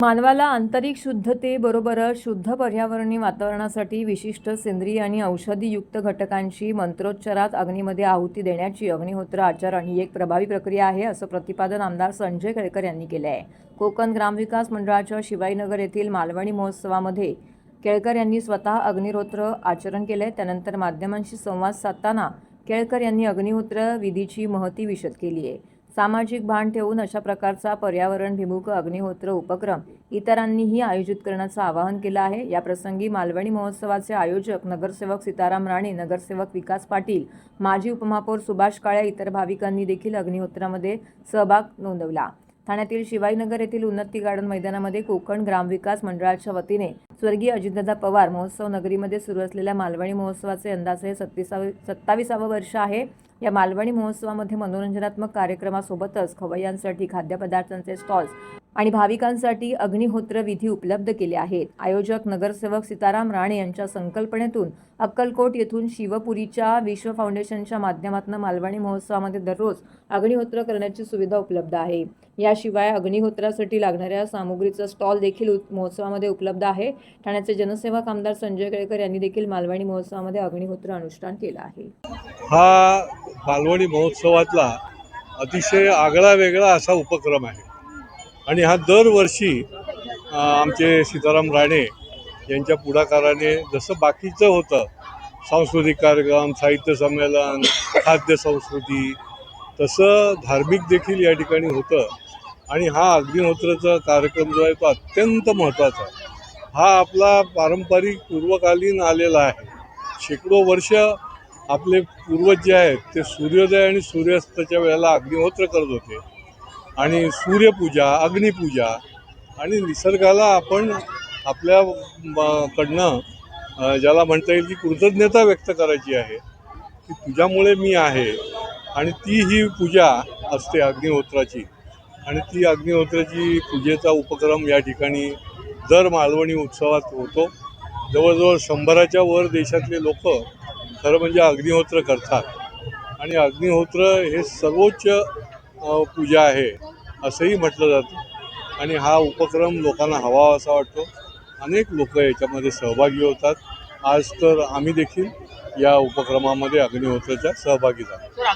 मानवाला आंतरिक शुद्धतेबरोबरच शुद्ध पर्यावरणीय वातावरणासाठी विशिष्ट सेंद्रिय आणि औषधीयुक्त घटकांची मंत्रोच्चारात अग्नीमध्ये आहुती देण्याची अग्निहोत्र आचरण ही एक प्रभावी प्रक्रिया आहे असं प्रतिपादन आमदार संजय केळकर यांनी केलं आहे कोकण ग्रामविकास मंडळाच्या शिवाईनगर येथील मालवणी महोत्सवामध्ये केळकर यांनी स्वतः अग्निहोत्र आचरण केलं आहे त्यानंतर माध्यमांशी संवाद साधताना केळकर यांनी अग्निहोत्र विधीची महती विशद केली आहे सामाजिक भान ठेवून अशा प्रकारचा पर्यावरणभिमुख अग्निहोत्र उपक्रम इतरांनीही आयोजित करण्याचं आवाहन केलं आहे. या प्रसंगी मालवणी महोत्सवाचे आयोजक नगरसेवक सीताराम राणे नगरसेवक विकास पाटील माजी उपमहापौर सुभाष काळे इतर भाविकांनी देखील अग्निहोत्रामध्ये सहभाग नोंदवला. ठाण्यातील शिवाईनगर येथील उन्नती गार्डन मैदानामध्ये कोकण ग्रामविकास मंडळाच्या वतीने स्वर्गीय अजितदादा पवार महोत्सव नगरीमध्ये सुरू असलेल्या मालवणी महोत्सवाचे अंदाज हे सत्तीसावे सत्तावीसावं वर्ष आहे. या मालवणी महोत्सवामध्ये मनोरंजनात्मक कार्यक्रमासोबतच खवय्यांसाठी खाद्यपदार्थांचे स्टॉल्स आणि भाविकांसाठी अग्निहोत्र विधी उपलब्ध केले आहेत. आयोजक नगरसेवक सीताराम राणे यांच्या संकल्पनेतून अक्कलकोट येथून शिवपुरीच्या विश्व फाउंडेशनच्या माध्यमातून मालवणी महोत्सवामध्ये दररोज अग्निहोत्र करण्याची सुविधा उपलब्ध आहे. याशिवाय अग्निहोत्रासाठी लागणाऱ्या सामुग्रीचा स्टॉल देखील महोत्सवामध्ये उपलब्ध आहे. ठाण्याचे जनसेवक आमदार संजय केळकर यांनी देखील मालवणी महोत्सवामध्ये अग्निहोत्र अनुष्ठान केलं आहे. हा मालवणी महोत्सवातला अतिशय आगळा वेगळा असा उपक्रम आहे. आणि हा दरवर्षी आमचे सीताराम राणे यांच्या पुढाकाराने जसं बाकीचं होतं सांस्कृतिक कार्यक्रम साहित्य संमेलन खाद्य संस्कृती तसं धार्मिक देखील या ठिकाणी होतं. आणि हा अग्निहोत्राचा कार्यक्रम जो आहे तो अत्यंत महत्त्वाचा आहे. हा आपला पारंपरिक पूर्वकालीन आलेला आहे. शेकडो वर्ष आपले पूर्वज जे आहेत ते सूर्योदय आणि सूर्यास्ताच्या वेळेला अग्निहोत्र करत होते. आणि सूर्यपूजा अग्निपूजा आणि निसर्गाला आपण आपल्या म- कडनं ज्याला म्हणता येईल की कृतज्ञता व्यक्त करायची आहे. की तुझ्यामुळे मी आहे आणि ती ही पूजा असते अग्निहोत्राची. आणि ती अग्निहोत्राची पूजेचा उपक्रम या ठिकाणी दर मालवणी उत्सवात होतो. जवळजवळ शंभराच्या वर देशातले लोक खरं म्हणजे अग्निहोत्र करतात. आणि अग्निहोत्र हे सर्वोच्च पूजा आहे असंही म्हटलं जातं. आणि हा उपक्रम लोकांना हवा असा वाटतो. अनेक लोक याच्यामध्ये सहभागी होतात. आज तर आम्ही देखील या उपक्रमामध्ये अग्निहोत्राच्या सहभागी झालो.